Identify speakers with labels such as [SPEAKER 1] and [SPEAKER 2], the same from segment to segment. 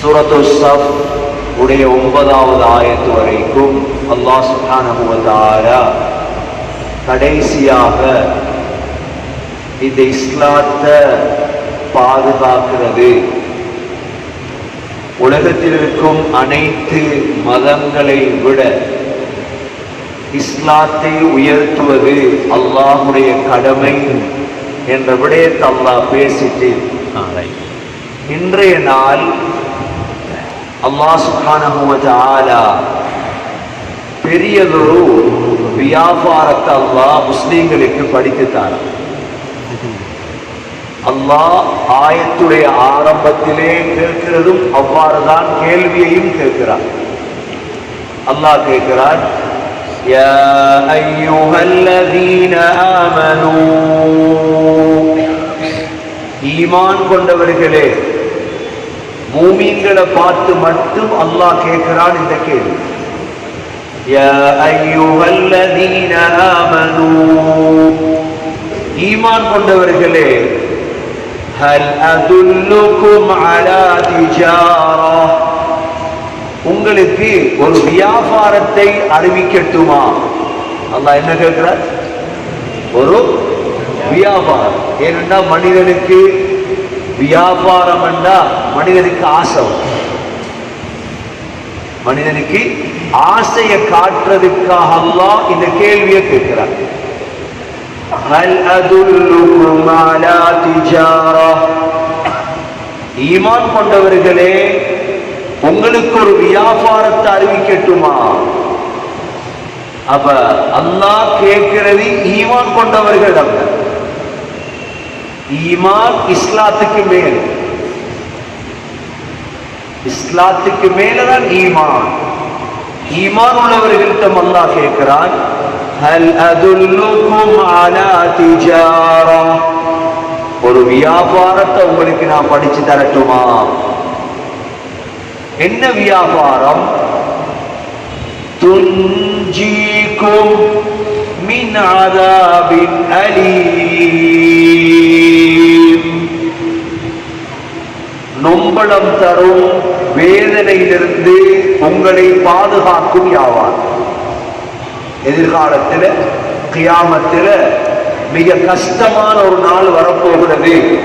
[SPEAKER 1] சூரத்து sub உடைய ஒன்பதாவது ஆயத்து வரைக்கும் அல்லாஹ் சுப்ஹானஹு கடைசியாக இந்த இஸ்லாத்தை பாதுகாக்கிறது. உலகத்தில் இருக்கும் அனைத்து மதங்களை விட இஸ்லாத்தை உயர்த்துவது அல்லாஹுடைய கடமை என்ற விடயத்தை அல்லாஹ் பேசிட்டு இன்றைய நாள் அல்லாஹ் சுப்ஹானஹு வ தஆலா பெரியதொரு வியாபாரத்தை அல்லாஹ் முஸ்லீம்களுக்கு படித்து தரான் அல்லாஹ் ஆயத்துடைய ஆரம்பத்திலே கேட்கிறதும் அவ்வாறுதான் கேள்வியையும் கேட்கிறார் அல்லாஹ் கேட்கிறார் يا أيها الذين آمنوا ஈமான் கொண்டவர்களே மூமீன்களை பார்த்து மட்டும் அல்லாஹ் கேட்கிறான் இந்த கேள்வி. ஈமான் கொண்டவர்களே ஹல் அதுல்லுக்கும் அலா திஜாரா. உங்களுக்கு ஒரு வியாபாரத்தை அறிவிக்கட்டுமா? அல்லா என்ன கேட்கிறார்? ஒரு வியாபாரம். ஏனென்றால் மனிதனுக்கு வியாபாரம் என்றால் மனிதனுக்கு ஆசை. மனிதனுக்கு ஆசையை காட்டுறதுக்காக எல்லாம் இந்த கேள்வியை கேட்கிறார். ஈமான் கொண்டவர்களே உங்களுக்கு ஒரு வியாபாரத்தை அறிவிக்கட்டுமா? அப்ப அல்லா கேட்கிறது ஈமான் கொண்டவர்களிடம். ஈமான் இஸ்லாத்துக்கு மேல். இஸ்லாத்துக்கு மேலதான் ஈமான். ஈமான் உள்ளவர்களிடம் அல்லா கேட்கிறான் ஹல் அதுல்லுக்கும் அலா திஜாரா? ஒரு வியாபாரத்தை உங்களுக்கு நான் படிச்சு தரட்டுமா? என்ன வியாபாரம்? துஞ்சிக்கும் من عذاب أليم. நொம்பளம் தரும் வேதனையிலிருந்து உங்களை பாதுகாக்கும் யாவார் எதிர்காலத்தில் கியாமத்தில் மிக கஷ்டமான ஒரு நாள் வரப்போகிறது.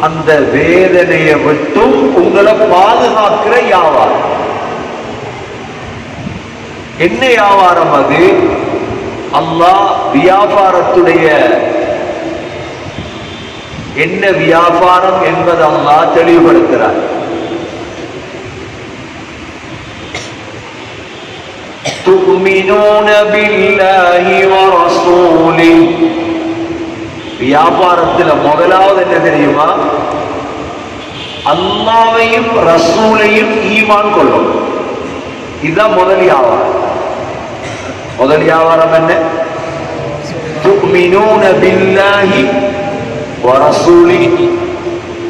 [SPEAKER 1] அந்த வேதனையை விட்டும் உங்களை பாதுகாக்கிற யாவார் என்ன வியாபாரம் அது? அல்லாஹ் வியாபாரத்துடைய என்ன வியாபாரம் என்பது அல்லாஹ் தெளிவுபடுத்துகிறார் تؤمنون بالله ورسوله வியாபாரத்துல முதலாவது என்ன தெரியுமா அல்லாவையும் ரசூலையும் ஈமான் கொள்ளும் இதுதான் முதல் வியாபாரம் முதல் வியாபாரம் என்ன تؤمنون بالله ورسوله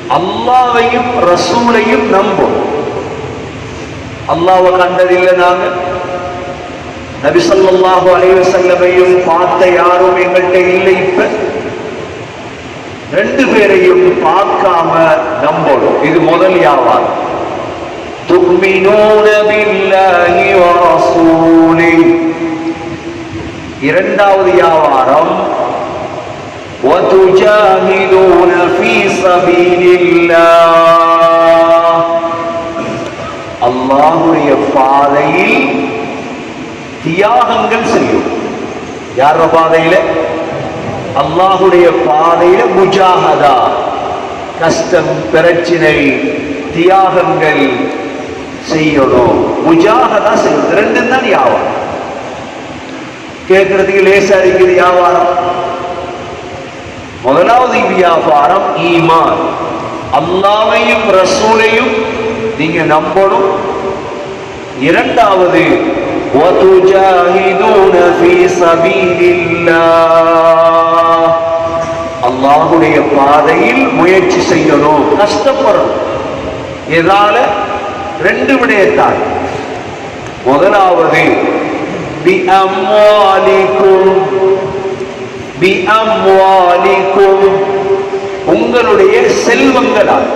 [SPEAKER 1] அல்லாவையும் ரசூலையும் நம்பும் அல்லாவை கண்டதில்லை நாங்க நபி ஸல்லல்லாஹு அலைஹி வஸல்லமையும் பார்த்த யாரும் எங்கள்கிட்ட இல்லை இப்ப ரெண்டு பேரையும் பார்க்காம நம்பணும் இது முதல் வியாபாரம் துக்மினூன பில்லாஹி வ ரசூலி இரண்டாவது வியாபாரம் وتجاهدون في سبيل الله அல்லாஹுடைய பாதையில் தியாகங்கள் செய்யும் யார பாதையில அல்லாஹுடைய பாதையில முஜாஹதா கஷ்டம் பிரச்சினை தியாகங்கள் செய்யணும் முஜாஹதா செய்யணும் ரெண்டும் தான் வியாபாரம் கேட்கறதுக்கு லேசா இருக்குது வியாபாரம். முதலாவது வியாபாரம் ஈமான். அல்லாவையும் ரசூலையும் நீங்க நம்பணும். இரண்டாவது அல்லாஹுடைய பாதையில் முயற்சி செய்யணும். கஷ்டப்படணும். எதால ரெண்டு விடயத்தால் முதலாவது பிஅம்வாலிக்கும் பிஅம்வாலிக்கும் உங்களுடைய செல்வங்களால்.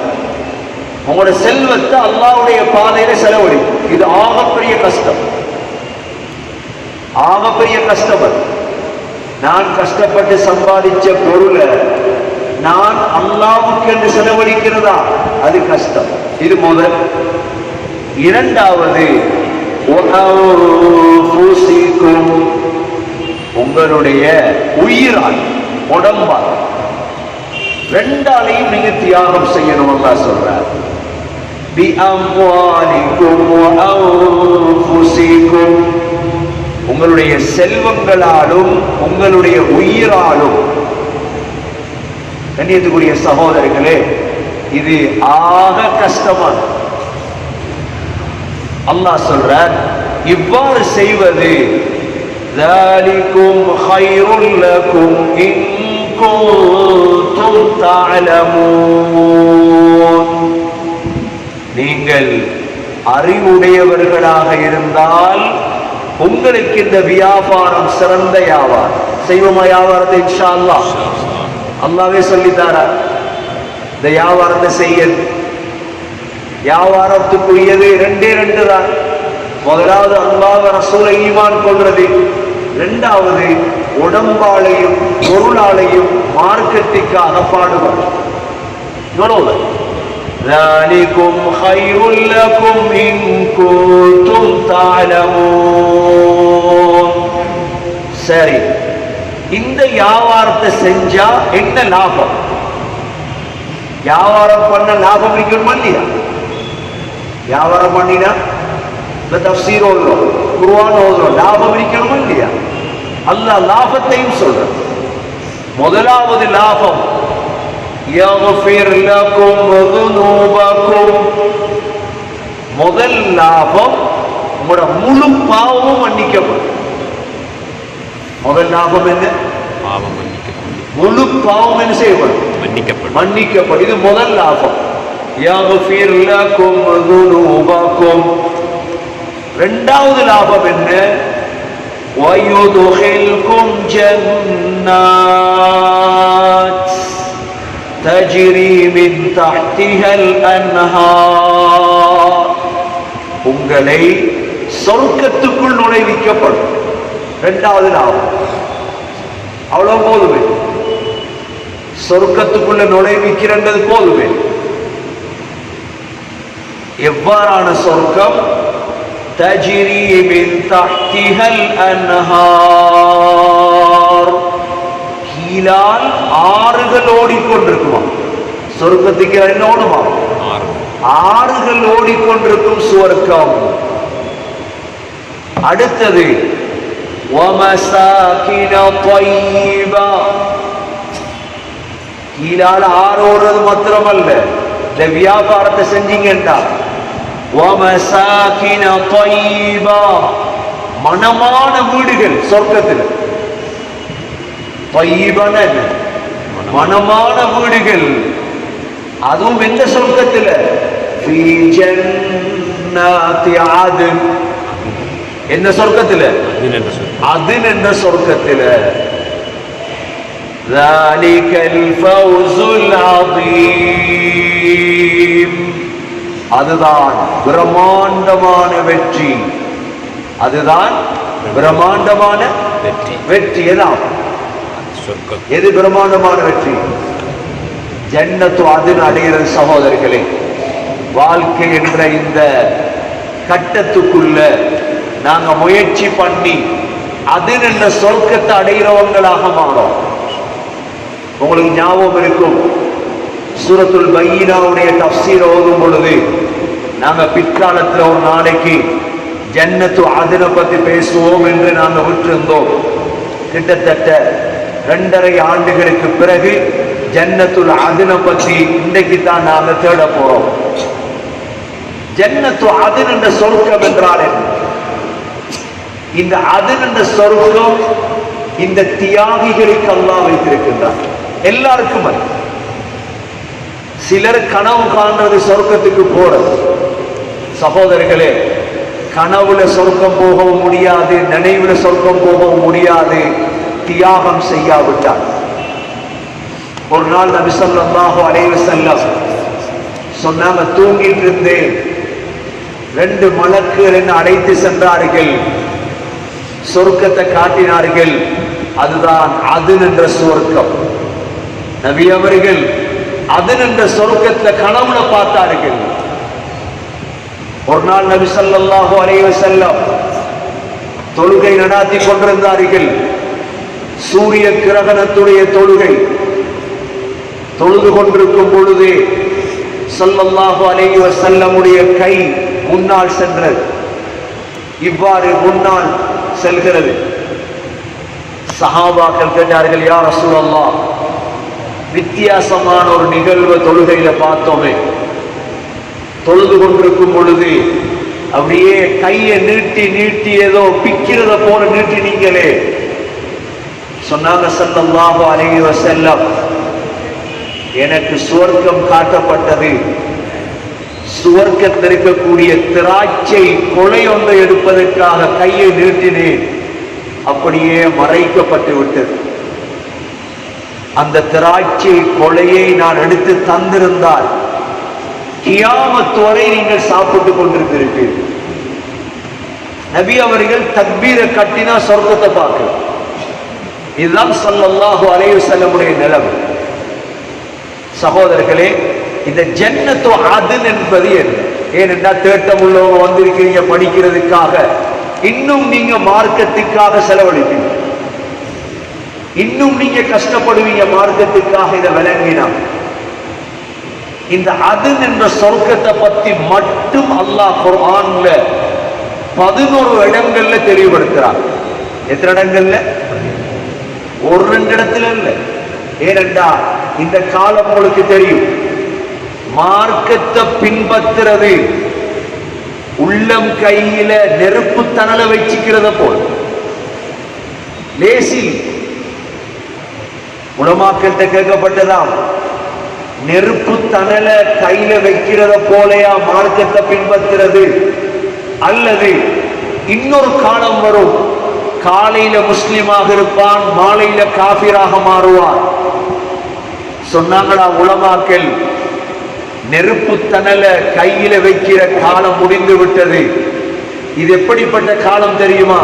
[SPEAKER 1] உங்களோட செல்வத்தை அல்லாவுடைய பாதையில செலவழி இது ஆகப்பெரிய கஷ்டம். ஆகப்பெரிய கஷ்டம் நான் கஷ்டப்பட்டு சம்பாதிச்ச பொருளை நான் அல்லாவுக்கு என்று செலவழிக்கிறதா? அது கஷ்டம். இது முதல். இரண்டாவது உங்களுடைய உயிரால் உடம்பால் ரெண்டாலையும் நீங்க தியாகம் செய்யணும் அல்லா சொல்றார். உங்களுடைய செல்வங்களாலும் உங்களுடைய உயிராலும் கண்ணியத்துக்குரிய சகோதரர்களே இது ஆக கஷ்டமான அல்லாஹ் சொல்றார் இவ்வாறு செய்வது ذَلِكُمْ خَيْرٌ لَكُمْ إِن كُنتُمْ تَعْلَمُونَ நீங்கள் அறிவுடையவர்களாக இருந்தால் உங்களுக்கு இந்த வியாபாரம் சிறந்த வியாபாரம் செய்வோமா வியாபாரத்தை இன்ஷா அல்லாஹ் அல்லாவே சொல்லித்தாரா இந்த வியாபாரத்தை செய்ய வியாபாரத்துக்குரியது ரெண்டே ரெண்டு தான் முதலாவது அல்லாஹ் ரசூலை ஈமான் கொள்றது இரண்டாவது உடம்பாளையும் பொருளாளையும் மார்க்கெட்டிற்காக பாடுபடும் இவ்வளவு ذلكم خير لكم إن كنتم تعلمون சரி இந்த வியாபாரத்தை செஞ்சா என்ன லாபம் வியாபாரம் பண்ண லாபம் இருக்கணுமா இல்லையா வியாபாரம் பண்ணினா இல்லை தப்சீர் ஓதுறோம் குருவான் ஓதுறோம் லாபம் இருக்கணுமா இல்லையா அல்ல லாபத்தையும் சொல்றேன் முதலாவது லாபம் முதல் லாபம் உங்களோட முழு பாவமும் மன்னிக்கப்படும் முதல் லாபம் என்ன
[SPEAKER 2] பாவம் மன்னிக்கப்படும்
[SPEAKER 1] முழு பாவம் என்ன செய்யப்படும்
[SPEAKER 2] மன்னிக்கப்படும்
[SPEAKER 1] மன்னிக்கப்படும் இது முதல் லாபம் يغفر لكم ذنوبكم இரண்டாவது லாபம் என்ன ويدخلكم جنات تجري من تحتها الأنهار உங்களை சொர்க்கத்துக்குள் நுழைவிக்கப்படும் இரண்டாவது லாபம் அவ்வளவு போதுமே சொர்க்கத்துக்குள்ள நுழைவிக்கிறது போதுமே எவ்வாறான சொர்க்கம்? தஜிரி தஹ்திஹல் அன்ஹார். கீழால் ஆறுகள் ஓடிக்கொண்டிருக்குமாம் சொர்க்கத்துக்கு என்ன ஓடுமா? ஆறுகள் ஓடிக்கொண்டிருக்கும் சுவர்க்கம். அடுத்தது கீழால் ஆறு ஓடுறது மாத்திரமல்ல. இந்த வியாபாரத்தை செஞ்சீங்கன்னா மனமான வீடுகள் சொர்க்கத்தில். மனமான வீடுகள். அதுவும் எந்த சொர்க்கத்தில்? என்ன சொர்க்கத்தில்? அது என்ற சொர்க்கத்தில். ذلك الفوز العظيم. அதுதான் பிரம்மாண்டமான வெற்றி. அதுதான் பிரம்மாண்டமான
[SPEAKER 2] வெற்றி.
[SPEAKER 1] வெற்றி.
[SPEAKER 2] சொர்க்கம்.
[SPEAKER 1] எது பிரம்மாண்டமான வெற்றி? ஜன்னத்து அதின் அடைகிற சகோதரர்களே வாழ்க்கை என்ற இந்த கட்டத்துக்குள்ள நாங்க முயற்சி பண்ணி அதின் என்ற சொர்க்கத்தை அடைகிறவங்களாக மாறோம். உங்களுக்கு ஞாபகம் இருக்கும். சூரத்துல் பையினாவுடைய தப்சீர் ஓதும் பொழுது நாங்க பிற்காலத்துல ஒரு நாளைக்கு ஜன்னத்து அதினை பத்தி பேசுவோம் என்று நாங்க விட்டிருந்தோம். கிட்டத்தட்ட ரெண்டரை ஆண்டுகளுக்கு பிறகு ஜன்னத்துல் அதினை பற்றி இன்றைக்கு தான் நாங்க தேட போறோம். ஜன்னத்து அதின் என்ற சொர்க்கம் என்றால் என்ன? இந்த அதின் என்ற சொர்க்கம் இந்த தியாகிகளுக்கு அல்லா வைத்திருக்கின்றார் எல்லாருக்கும் அது. சிலர் கனவு காண்றது சொர்க்கத்துக்கு போறது. சகோதரர்களே கனவுல சொர்க்கம் போகவும் முடியாது நினைவுல சொர்க்கம் போகவும் முடியாது தியாகம் செய்யாவிட்டார் ஒரு நாள் நபி சொல்லாஹோ அலைஹி செல்லம் சொன்னாங்க தூங்கிட்டு இருந்தேன். ரெண்டு மலக்குகள் என்ன அழைத்து சென்றார்கள். சொர்க்கத்தை காட்டினார்கள். அதுதான் அது என்ற சுவர்க்கம் நபி அவர்கள் அது என்ற சொர்க்கத்துல கனவுல பார்த்தார்கள் ஒரு நாள் நபி ஸல்லல்லாஹு அலைவ செல்லம் தொழுகை நடாத்தி கொண்டிருந்தார்கள். சூரிய கிரகணத்துடைய தொழுகை. தொழுது கொண்டிருக்கும் பொழுதே ஸல்லல்லாஹு அலைவ செல்லமுடைய கை முன்னால் சென்றது. இவ்வாறு முன்னால் செல்கிறது. சஹாபாக்கள் கேட்டார்கள் யார் ரசூலல்லாஹ் வித்தியாசமான ஒரு நிகழ்வை தொழுகையில பார்த்தோமே. தொழுது கொண்டிருக்கும் பொழுது அப்படியே கையை நீட்டி நீட்டி ஏதோ பிக்கிறத போல நீட்டினீங்களே சொன்னாங்க ஸல்லல்லாஹு அலைஹி செல்லம் எனக்கு சுவர்க்கம் காட்டப்பட்டது. சுவர்க்கத்தில் இருக்கக்கூடிய திராட்சை கொலை ஒன்றை எடுப்பதற்காக கையை நீட்டினேன். அப்படியே மறைக்கப்பட்டு விட்டது. அந்த திராட்சை கொலையை நான் எடுத்து தந்திருந்தால் கியாமத் வரை நீங்கள் சாப்பிட்டுக் கொண்டிருக்கிறீர்கள். நபி அவர்கள் தக்பீரை கட்டினா சொர்க்கத்தை பார்க்க இதுதான் ஸல்லல்லாஹு அலைவு செல்லமுடைய நிலவு சகோதரர்களே இந்த ஜன்னத்து அதன் என்பது என்ன? ஏனென்றால் தேட்டம் உள்ளவங்க வந்திருக்கிறீங்க படிக்கிறதுக்காக. இன்னும் நீங்க மார்க்கத்துக்காக செலவழிப்பீங்க. இன்னும் நீங்க கஷ்டப்படுவீங்க மார்க்கத்துக்காக இதை விளங்கினா. இந்த அதன் என்ற சொர்க்கத்தை பத்தி மட்டும் அல்லாஹ் குர்ஆன்ல பதினோரு இடங்கள்ல தெளிவுபடுத்துறார் எத்தனை இடங்கள்ல? ஒரு ரெண்டு இடத்துல இல்ல. ஏனென்றா இந்த காலம் உங்களுக்கு தெரியும். மார்க்கத்தை பின்பற்றுறது உள்ளம் கையில நெருப்பு தணல வச்சுக்கிறத போல். லேசி உலமாக்கள்கிட்ட கேட்கப்பட்டதாம். நெருப்பு தணல கையில வைக்கிறத போலயா மார்க்கத்தை பின்பற்றுறது? அல்லது இன்னொரு காலம் வரும். காலையில முஸ்லிமாக இருப்பான் மாலையில காபிராக மாறுவான். சொன்னாங்களா உலமாக்கல் நெருப்பு தணல கையில வைக்கிற காலம் முடிந்து விட்டது. இது எப்படிப்பட்ட காலம் தெரியுமா?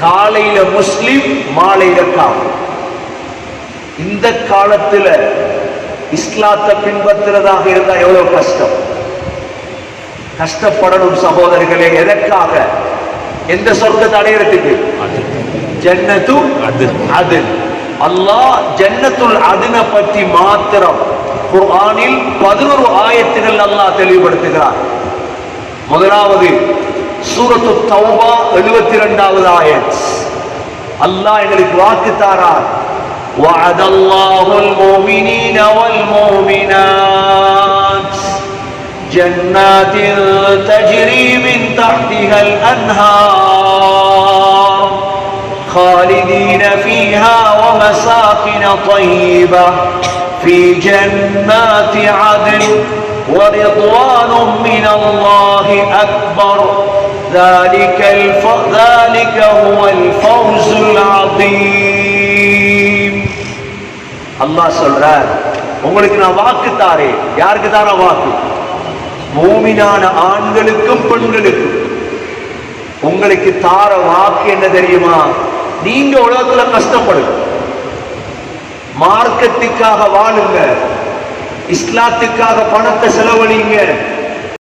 [SPEAKER 1] காலையில முஸ்லிம் மாலையில காலம் இந்த காலத்துல இஸ்லாத்தை பின்பற்றுறதாக இருந்தா எவ்வளவு கஷ்டம்? கஷ்டப்படணும் சகோதரர்களே எதற்காக? எந்த சொர்க்கத்தை அடையறதுக்கு?
[SPEAKER 2] அது
[SPEAKER 1] ஜன்னத்து
[SPEAKER 2] அது.
[SPEAKER 1] அது. அல்லாஹ் ஜன்னத்துல் அதுன பற்றி மாத்திரம் குர்ஆனில் பதினொரு ஆயத்துகள் அல்லாஹ் தெளிவுபடுத்துகிறார். முதலாவது சூரத்து தௌபா எழுபத்தி இரண்டாவது ஆயத். அல்லாஹ் எங்களுக்கு வாக்கு தாரார். وعد الله المؤمنين والمؤمنات جنات تجري من تحتها الأنهار خالدين فيها ومساكن طيبة في جنات عدن ورضوان من الله أكبر. ذلك الف... ذلك هو الفوز العظيم. அல்லா சொல்றார் உங்களுக்கு நான் வாக்கு தாரேன். யாருக்கு தார வாக்கு? மூமினான ஆண்களுக்கும் பெண்களுக்கும். உங்களுக்கு தார வாக்கு என்ன தெரியுமா? நீங்க உலகத்துல கஷ்டப்படுங்க. மார்க்கத்துக்காக வாழுங்க. இஸ்லாத்துக்காக பணத்தை செலவழிங்க.